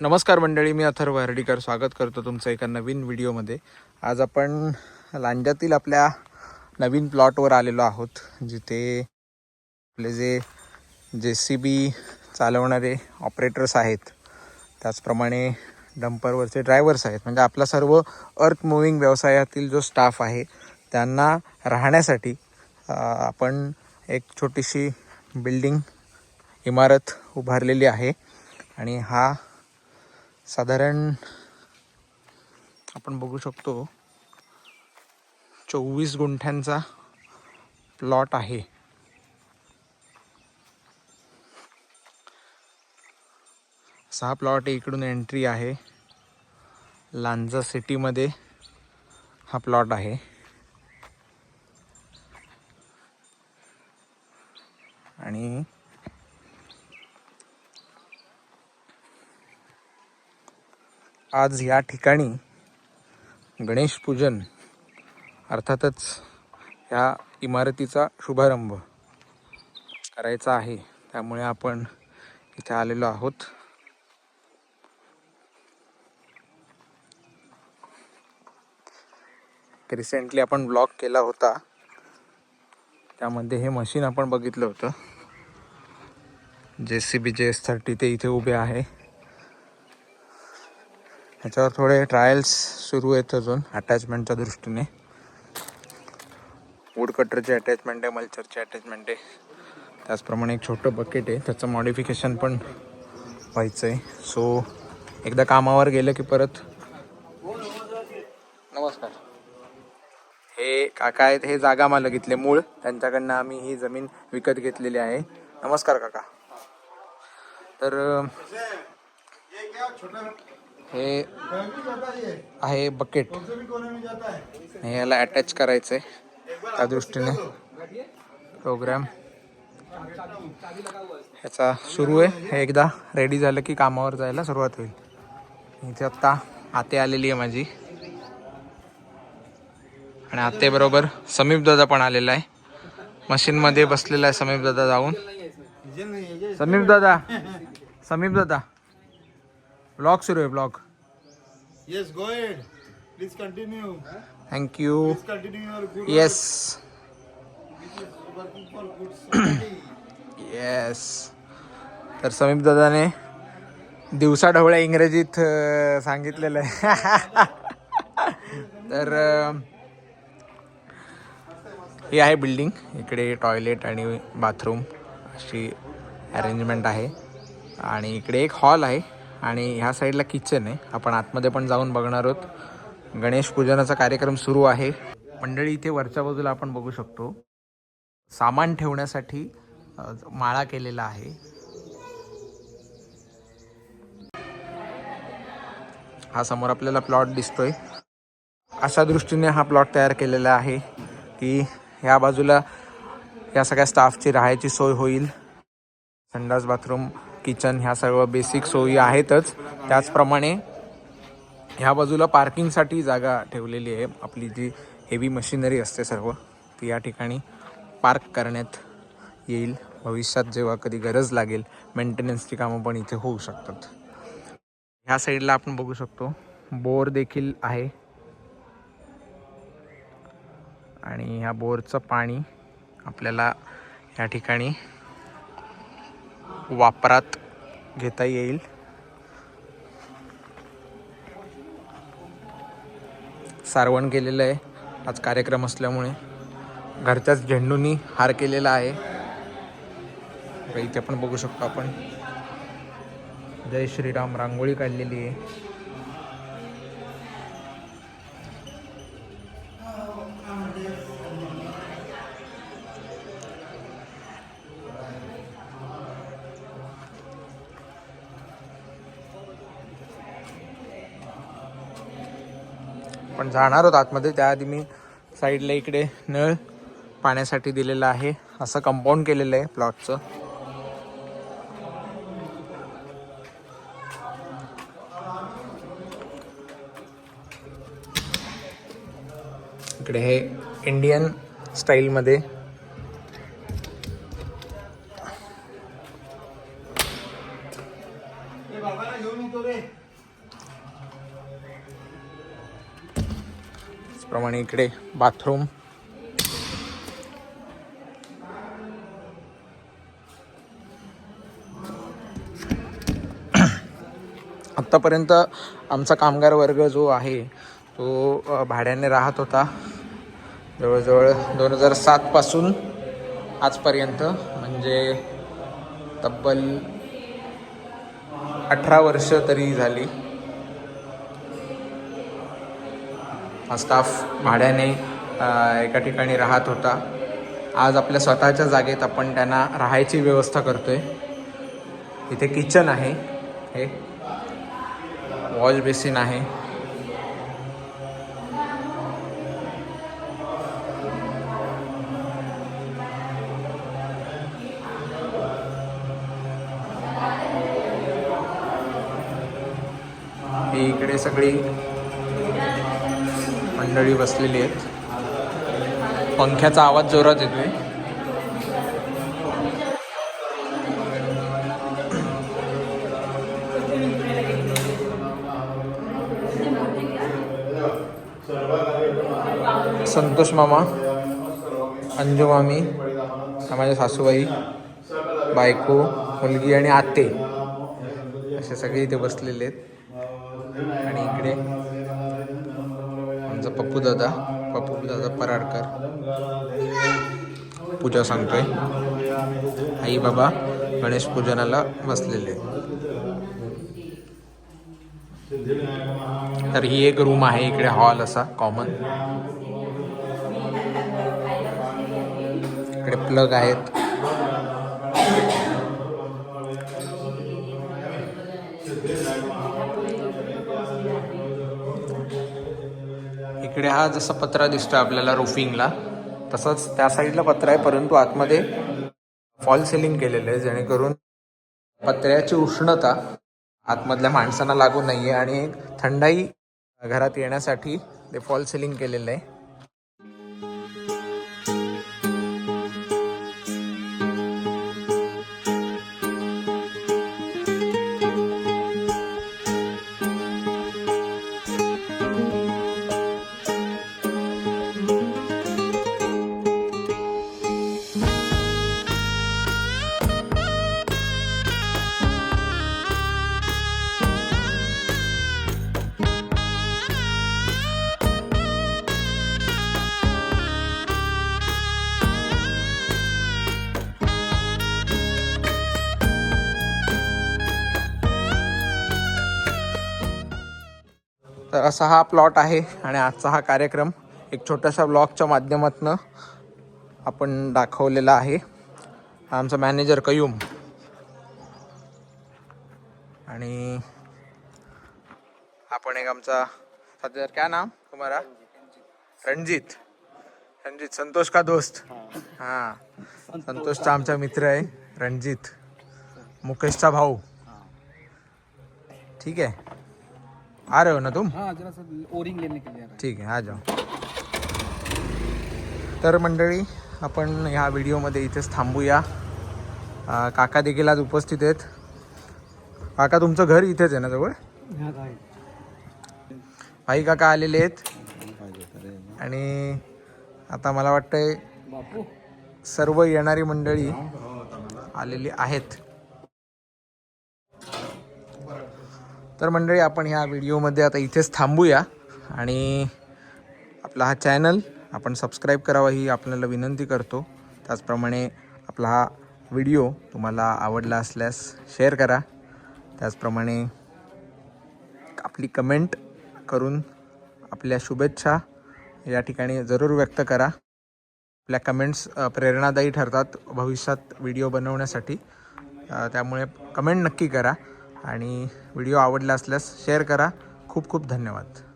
नमस्कार मंडळी मी अथर्व हर्डीकर. स्वागत करतो तुमचं एका नवीन व्हिडिओमध्ये. आज आपण लांजातील आपल्या नवीन प्लॉटवर आलेलो आहोत जिथे आपले जे जे सी बी चालवणारे ऑपरेटर्स आहेत त्याचप्रमाणे डंपरवरचे ड्रायव्हर्स आहेत. म्हणजे आपला सर्व अर्थ मुव्हिंग व्यवसायातील जो स्टाफ आहे त्यांना राहण्यासाठी आपण एक छोटीशी बिल्डिंग इमारत उभारलेली आहे. आणि हा साधारण आपण बघू शकतो चोवीस गुंठ्यांचा प्लॉट आहे. सहा प्लॉट इकडून एंट्री आहे. लांजा सिटीमध्ये हा प्लॉट आहे. आणि आज या ठिकाणी गणेश पूजन अर्थातच ह्या इमारतीचा शुभारंभ करायचा आहे. त्यामुळे आपण इथे आलेलो आहोत. रिसेंटली आपण ब्लॉग केला होता. त्यामध्ये हे मशीन आपण बघितलं होतं. जे C B J S thirty ते इथे उभे आहे. ह्याच्यावर थोडे ट्रायल्स सुरू आहेत अजून अटॅचमेंटच्या दृष्टीने. वूड कटरचे अटॅचमेंट आहे मल्चरचे अटॅचमेंट आहे. त्याचप्रमाणे एक छोटं बकेट आहे त्याचं मॉडिफिकेशन पण व्हायचं आहे सो एकदा कामावर गेलं की परत नमस्कार. हे काका आहेत हे जागा मालक इथले मूळ. त्यांच्याकडनं आम्ही ही जमीन विकत घेतलेली आहे. नमस्कार काका. तर हे आहे बकेट. याला अटॅच करायचं आहे त्या दृष्टीने प्रोग्राम ह्याचा सुरू आहे. हे एकदा रेडी झालं की कामावर जायला सुरुवात होईल. इथे आत्ता आते आलेली आहे माझी. आणि आत्तेबरोबर समीप दादा पण आलेला आहे. मशीनमध्ये बसलेला आहे समीप दादा जाऊन. समीप दादा. समीप दादा. ब्लॉग सुरू आहे blog Yes, go ahead. Please continue. Thank you yes. Yes तर समीप दादाने दिवसा ढवळ्या इंग्रजीत सांगितलेलं आहे. तर ही आहे बिल्डिंग इकडे टॉयलेट आणि बाथरूम अशी अरेंजमेंट आहे. आणि इकडे एक हॉल आहे. आणि ह्या साईडला किचन आहे. आपण आतमध्ये पण जाऊन बघणार आहोत. गणेश पूजनाचा कार्यक्रम सुरू आहे. मंडळी इथे वरच्या बाजूला आपण बघू शकतो. सामान ठेवण्यासाठी माळा केलेला आहे. हा समोर आपल्याला प्लॉट दिसतोय. अशा दृष्टीने हा प्लॉट तयार केलेला आहे की ह्या बाजूला या सगळ्या स्टाफची राहायची सोय होईल. संडास बाथरूम किचन ह्या सर्व बेसिक सोयी आहेतच. त्याचप्रमाणे ह्या बाजूला पार्किंगसाठी जागा ठेवलेली आहे. आपली जी हेवी मशिनरी असते सर्व ती या ठिकाणी पार्क करण्यात येईल. भविष्यात जेव्हा कधी गरज लागेल मेंटेनन्सची कामं पण इथे होऊ शकतात. ह्या साईडला आपण बघू शकतो. बोर देखील आहे. आणि ह्या बोरचं पाणी आपल्याला या ठिकाणी वापरात घेता येईल. सारवण केलेलं आहे. आज कार्यक्रम असल्यामुळे घरच्याच झेंडूंनी हार केलेला आहे. इथे पण बघू शकतो आपण. जय श्रीराम रांगोळी काढलेली आहे. पण जाणार आहोत आतमध्ये. त्याआधी मी साईडला इकडे नळ पाण्यासाठी दिलेलं आहे. असं कंपाऊंड केलेलं आहे प्लॉटचं इकडे हे इंडियन स्टाईलमध्ये इकडे बाथरूम. आत्तापर्यंत आमचा कामगार वर्ग जो आहे तो भाड्याने राहत होता. जवळजवळ दोन हजार सातपासून आजपर्यंत म्हणजे तब्बल अठरा वर्ष तरी झाली. हा स्टाफ भाड्याने एका ठिकाणी राहत होता. आज आपल्या स्वतःच्या जागेत आपण त्यांना राहायची व्यवस्था करतो आहे इथे किचन आहे. हे वॉश बेसिन आहे. ही इकडे सगळी मंडळी बसलेली आहेत. पंख्याचा आवाज जोरात येतोय. संतोष मामा अंजू मामी माझ्या सासूबाई बायको मुलगी आणि आते असे सगळे इथे बसलेले आहेत. आणि इकडे आमचा पप्पू दादा पप्पू दादा पराडकर. पूजा सांगतोय. आई बाबा गणेश पूजनाला बसलेले. तर ही एक रूम आहे इकडे हॉल असा कॉमन इकडे प्लग आहेत. इकडे हा जसा पत्रा दिसतोय आपल्याला रुफिंगला तसंच त्या साईडला पत्रा आहे परंतु आतमध्ये फॉल सिलिंग केलेलं आहे जेणेकरून पत्र्याची उष्णता आतमधल्या माणसांना लागू नाही आहे आणि एक थंडाई घरात येण्यासाठी ते फॉल सिलिंग केलेलं आहे. तर असा हा प्लॉट आहे आणि आजचा हा कार्यक्रम एक छोट्याशा ब्लॉगच्या माध्यमातून आपण दाखवलेला आहे. आमचा मॅनेजर कयूम. आणि आपण एक आमचा सध्या क्या नाम तुम्हाला रणजित. रणजित संतोष का दोस्त? हा. संतोषचा आमचा मित्र आहे रणजित. मुकेशचा भाऊ. ठीक आहे. आ रहे हो ना तुम? हाँ जरा ओरिंग लेने के लिए आ रहा ठीक आहे आ जाओ। तर मंडळी आपण ह्या व्हिडिओमध्ये इथेच थांबूया. काका देखील आज उपस्थित आहेत. काका तुमचं घर इथेच आहे ना जवळ? है यहाँ का है भाई काका आलेले आहेत. आणि आता मला वाटतंय बापू. सर्व येणारी मंडळी आलेली आहेत. तर मंडळी आपण ह्या व्हिडिओमध्ये आता इथेच थांबूया. आणि आपला हा चॅनल आपण सबस्क्राईब करावा ही आपल्याला विनंती करतो. त्याचप्रमाणे आपला हा व्हिडिओ तुम्हाला आवडला असल्यास शेअर करा. त्याचप्रमाणे आपली कमेंट करून आपल्या शुभेच्छा या ठिकाणी जरूर व्यक्त करा. आपल्या कमेंट्स प्रेरणादायी ठरतात भविष्यात व्हिडिओ बनवण्यासाठी. त्यामुळे कमेंट नक्की करा. आणि व्हिडिओ आवडला असल्यास शेअर करा. खूप खूप धन्यवाद.